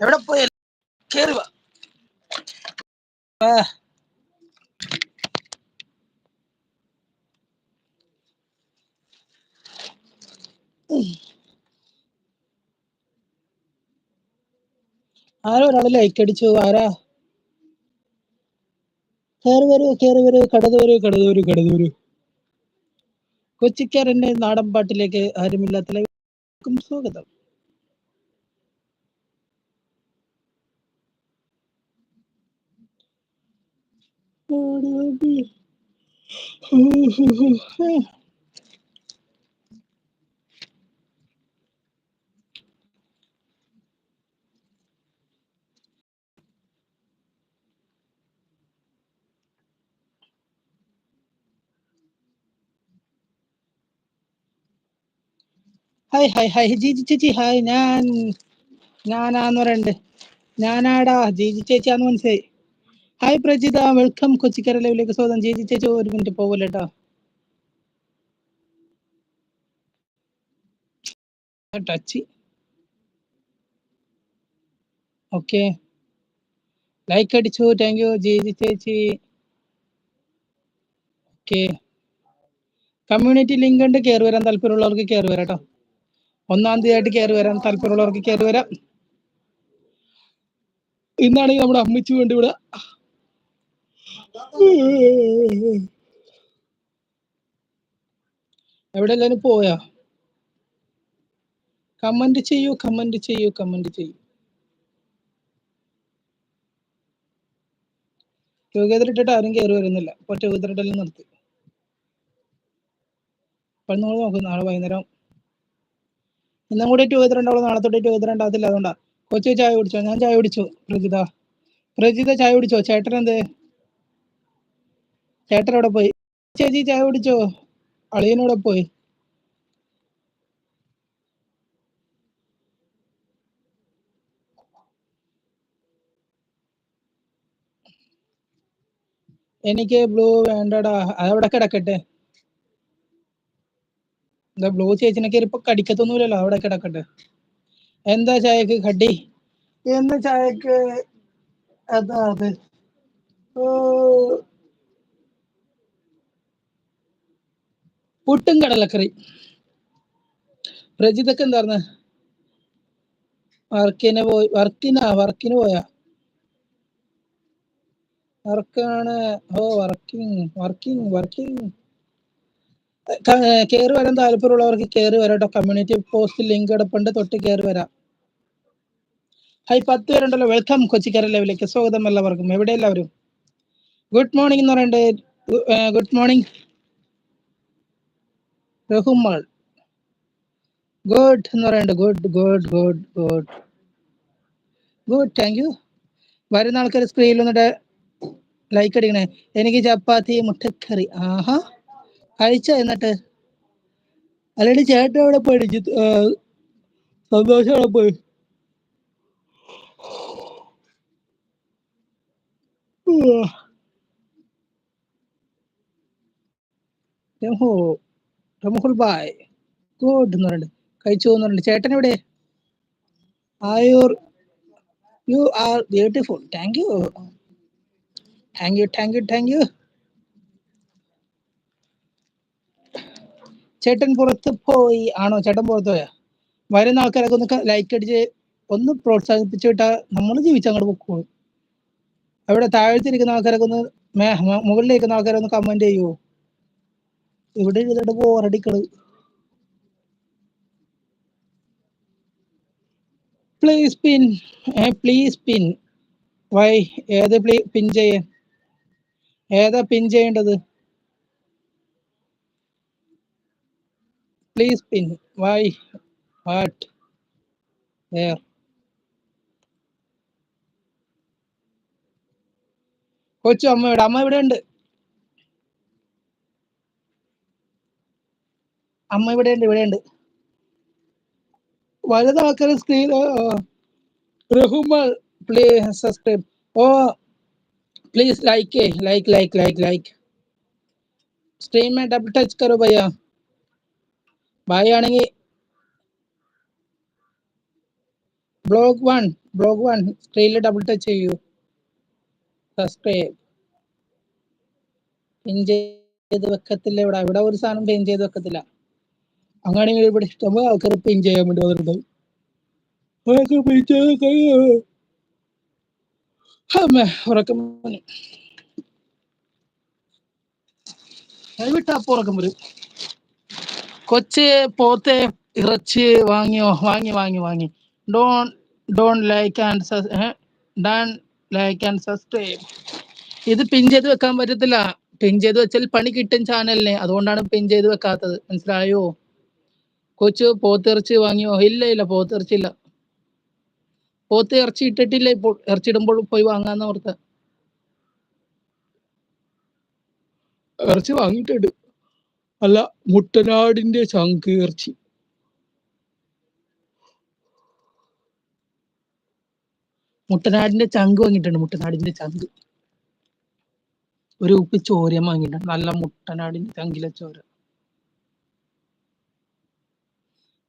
എവിടെ പോയി? കേറി ആ. ആരോ ഒരാൾ ലൈക്ക് അടിച്ചു. ആരാ? കേറി വരൂ കേറി വരൂ. കടന്നു വരൂ കടന്നു വരൂ കടന്നു വരൂ. കൊച്ചിക്കാരന്റെ നാടൻ പാട്ടിലേക്ക് ആരുമില്ലാത്ത സ്വാഗതം. ഹായ് ഹായ് ഹായ് ജിജി ചേച്ചി ഹായ് ഞാൻ ഞാനാന്ന് പറയണ്ട്. ഞാനാടാ ജിജി ചേച്ചിയാന്ന് മനസ്സിലായി. ഹായ് പ്രജിത. വെൽക്കം കൊച്ചി കേരളയിലേക്ക് സ്വാഗതം. ചേച്ചി ചേച്ചി ഒരു മിനിറ്റ് പോവല്ലേട്ടാ ടച്ച് ഓക്കെ ലൈക്ക് അടിച്ചു. താങ്ക് യു ജിജി ചേച്ചി. ഓക്കെ കമ്മ്യൂണിറ്റി ലിങ്ക് ഉണ്ട്. കയറി വരാൻ താല്പര്യമുള്ളവർക്ക് കയറി വരാം കേട്ടോ ഒന്നാം തീയതി ആയിട്ട് കയറി വരാൻ താല്പര്യമുള്ളവർക്ക് കയറി വരാം. ഇന്നാണെങ്കിൽ നമ്മുടെ അമ്മച്ചു വേണ്ടി ഇവിടെ എവിടെ എല്ലാരും പോയാ? കമന്റ് ചെയ്യൂ കമന്റ് ചെയ്യൂ കമന്റ് ചെയ്യൂ. ടുഗദർ ആരും കയറി വരുന്നില്ല. അപ്പൊ ടുഗദർ ഇട്ടെല്ലാം നിർത്തി. അപ്പൊ നമ്മൾ നോക്കും നാളെ വൈകുന്നേരം. ഇന്നും കൂടി ടുഗദർ ഉണ്ടാവുള്ളൂ നാളെ തൊട്ട് ടുഗദർ ഉണ്ടാകത്തില്ല അതുകൊണ്ടാ. കൊച്ചു ചായ കുടിച്ചോ? ഞാൻ ചായ കുടിച്ചു പ്രജിത. പ്രജിത ചായ കുടിച്ചോ? ചേട്ടൻ എന്ത് ചേട്ടൻ അവിടെ പോയി. ചേച്ചി ചായ കുടിച്ചോ? അളിയനോടെ പോയി. എനിക്ക് ബ്ലൂ വേണ്ടടാ. അതവിടെ കിടക്കട്ടെ. എന്താ ബ്ലൂ ചേച്ചിനെ ഇപ്പൊ കടിക്കത്തൊന്നുമില്ലല്ലോ അവിടെ കിടക്കട്ടെ. എന്താ ചായക്ക് കടി? എന്താ ചായക്ക് അതാ? അത് പുട്ടും കടലക്കറി. പ്രജിതൊക്കെ എന്താർന്ന്? വർക്കിന് പോയി വർക്കിനാ വർക്കിന് പോയാ? വർക്കാണ് ഓ വർക്കിംഗ് വർക്കിംഗ് വർക്കിംഗ് കയറി വരാൻ താല്പര്യമുള്ളവർക്ക് കയറി വരാം കേട്ടോ. കമ്മ്യൂണിറ്റി പോസ്റ്റ് ലിങ്ക് കിടപ്പുണ്ട് തൊട്ട് കയറി വരാം. ഹൈ പത്ത് പേരുണ്ടല്ലോ. വെൽക്കം കൊച്ചി ലെവലിലേക്ക്. സ്വാഗതം എല്ലാവർക്കും. എവിടെ എല്ലാവരും? ഗുഡ് മോർണിംഗ് എന്ന് പറയണ്ടേ? Good morning. റഹുമാൾ. ഗുഡ് എന്ന് പറയണ്ട. Good good good good. Good thank you വരുന്ന ആൾക്കാർ സ്ക്രീനിൽ ഒന്നിട്ട് ലൈക്ക് അടിക്കണേ. എനിക്ക് ചപ്പാത്തി മുട്ടക്കറി. ആഹാ. കഴിച്ച എന്നിട്ട്? അല്ലെങ്കിൽ ചേട്ടൻ അവിടെ പോയി? സന്തോഷം പോയി? ഉവ്വ. രമു രമുഹുൽ ബായ് ഗുഡ് എന്ന് പറയുന്നുണ്ട് കഴിച്ചു പോകുന്നുണ്ട് ചേട്ടൻ എവിടെ Ayur. You are beautiful. Thank you. Thank you thank you thank you. ചേട്ടൻ പുറത്ത് പോയി ആണോ? ചേട്ടൻ പുറത്ത് പോയാ? വരുന്ന ആൾക്കാരൊക്കെ ഒന്ന് ലൈക്ക് അടിച്ച് ഒന്ന് പ്രോത്സാഹിപ്പിച്ചു വിട്ടാ നമ്മൾ ജീവിച്ചങ്ങോട്ട് പൊക്കോളും. അവിടെ താഴത്തിരിക്കുന്ന ആൾക്കാരൊക്കെ ഒന്ന് മുകളിലേക്കുന്ന ആൾക്കാരൊന്ന് കമന്റ് ചെയ്യൂ? ഇവിടെ ഇരുന്നിട്ട് ബോറടിക്കണ് please pin please pin why ഏത് പിൻ ചെയ്യാൻ ഏതാ പിൻ ചെയ്യേണ്ടത്? Please pin why what where കൊച്ചു അമ്മ ഇവിടെ അമ്മ ഇവിടെ ഉണ്ട്. അമ്മ ഇവിടെ ഉണ്ട് ഇവിടെ ഉണ്ട് വലുത് ആൾക്കാർ screen റഹുമൽ please subscribe oh please like है like like like like screen में डबल टच करो भैया भाई आनेंगे ബ്ലോഗ് വൺ ബ്ലോഗ് വൺ സ്ക്രീനിൽ ഡബിൾ ടച്ച് ചെയ്യൂ സബ്സ്ക്രൈബ് പിൻ ചെയ്ത് വെക്കത്തില്ല ഇവിടെ ഇവിടെ ഒരു സാധനം പിൻ ചെയ്ത് വെക്കത്തില്ല അങ്ങനെയാണെങ്കിൽ ഇവിടെ ഇഷ്ടംപോലെ ആൾക്കാർ പിൻ ചെയ്യാൻ വേണ്ടി വന്നിട്ടുണ്ട്. അതൊക്കെ പിൻ ചെയ്ത് കഴിയോ? അമ്മേ ഉറക്കം വന്നു. വിട്ടാ ഉറക്കം വരും. കൊച്ച് പോത്തെ ഇറച്ചി വാങ്ങിയോ? വാങ്ങി വാങ്ങി വാങ്ങി. Done done like and done like and subscribe ഇത് പിൻ ചെയ്ത് വെക്കാൻ പറ്റത്തില്ല. പിൻ ചെയ്ത് വെച്ചാൽ പണി കിട്ടും ചാനലിന് അതുകൊണ്ടാണ് പിൻ ചെയ്ത് വെക്കാത്തത്. മനസ്സിലായോ? കൊച്ചു പോത്തിറച്ചി വാങ്ങിയോ? ഇല്ല ഇല്ല പോത്തിറച്ചി ഇല്ല പോത്ത് ഇറച്ചി ഇട്ടിട്ടില്ല ഇപ്പോൾ. ഇറച്ചി ഇടുമ്പോൾ പോയി വാങ്ങാന്ന് ഓർത്ത. ഇറച്ചി വാങ്ങിയിട്ടുണ്ട് അല്ല മുട്ടനാടിന്റെ ചങ്ക് ഇറച്ചി. മുട്ടനാടിന്റെ ചങ്ക് വാങ്ങിയിട്ടുണ്ട്. മുട്ടനാടിന്റെ ചങ്ക്. ഒരു ഉപ്പ് ചോര വാങ്ങിയിട്ടുണ്ട്. നല്ല മുട്ടനാടിന്റെ ചങ്കിലെ ചോര.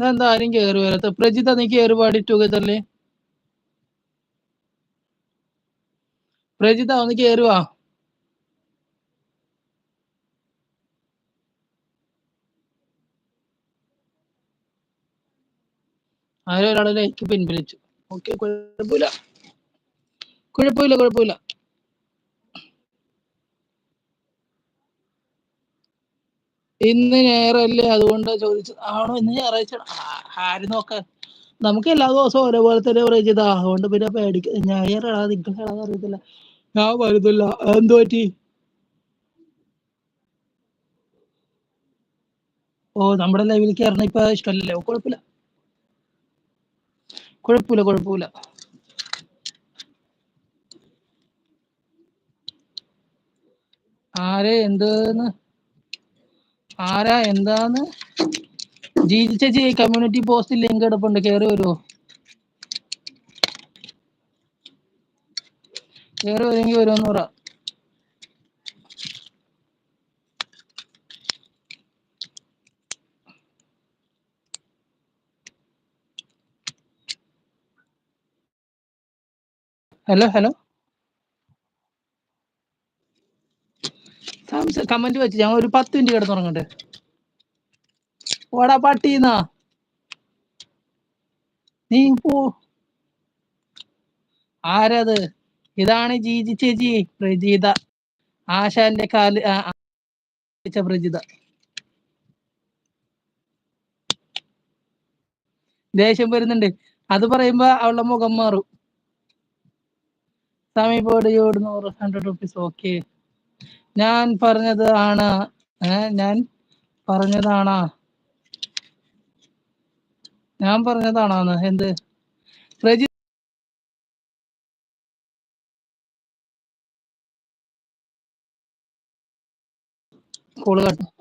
എന്താ ആരും കേറി വരാത്ത പ്രജിത നീ കേറി പാടി പ്രജിത ഒന്ന് കേറുവാ ആരോ ഒരാളെ ലൈക്ക് പിൻവലിച്ചു ഓക്കെ കുഴപ്പമില്ല. കുഴപ്പമില്ല കുഴപ്പമില്ല. ഇന്ന് നേരല്ലേ അതുകൊണ്ട് ചോദിച്ചത്. ആണോ? ഇന്ന് ഞായറാഴ്ച ആര് നോക്ക? നമുക്ക് എല്ലാ ദിവസവും ഒരേപോലെ തന്നെ പ്രജിത അതുകൊണ്ട് പിന്നെ പേടിക്ക ഞായറാ നിങ്ങളാണെന്ന് അറിയത്തില്ല. ഞാൻ വരുന്നില്ല. എന്ത് പറ്റി? ഓ നമ്മുടെ ലൈവിൽ കയറണ ഇപ്പൊ ഇഷ്ടമല്ലല്ലോ. കുഴപ്പമില്ല. കുഴപ്പമില്ല കുഴപ്പമില്ല. ആരെ? എന്തെന്ന് ആരാ? എന്താന്ന്? ജീജി ചേച്ചി കമ്മ്യൂണിറ്റി പോസ്റ്റിൽ ലിങ്ക് എടുപ്പുണ്ട്. കയറി വരുമോ കയറി വരുമെങ്കിൽ വരുമെന്ന് പറ. Hello hello. കമന്റ് വെച്ച് ഞാൻ ഒരു പത്ത് മിനിറ്റ് കിടന്നുറങ്ങട്ടെ. ഓടാ പട്ടീന്നാ. നീ പോ. ആരത്? ഇതാണ് ജീജി ചേച്ചി പ്രജീത. ആശാന്റെ കാൽ പ്രജിത. ദേഷ്യം വരുന്നുണ്ട്. അത് പറയുമ്പോ അവളുടെ മുഖം മാറും. സമീപോട് യോട് നൂറ് ഹൺഡ്രഡ് റുപ്പീസ് ഓക്കെ ഞാൻ പറഞ്ഞത് ആണ്. ഞാൻ പറഞ്ഞതാണാ. ഞാൻ പറഞ്ഞതാണെന്ന്? എന്ത്? Praji call cut